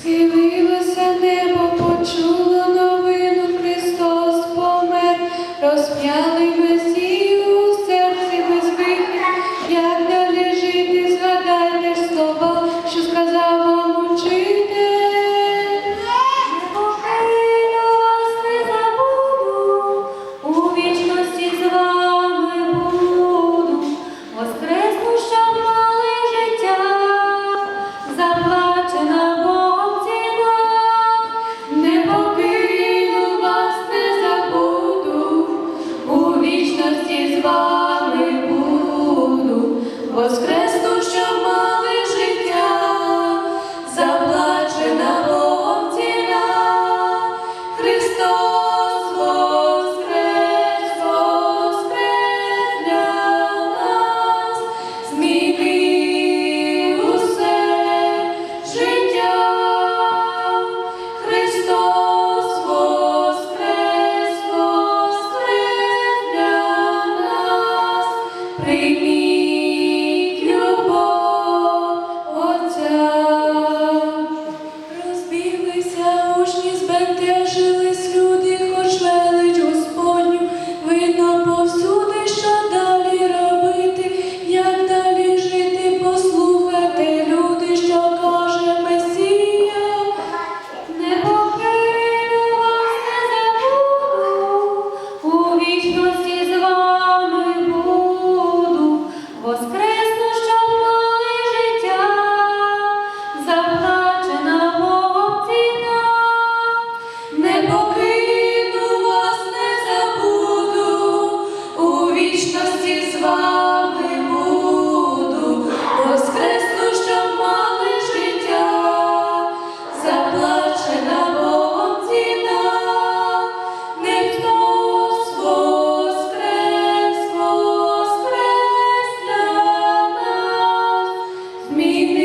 Схилилося небо, почуло новину, Христос помер, розп'яли воскресну, щоб мали життя, заплачена Богом Христос воскрес, для нас, зміни усе життя, Христос. Amen. Me.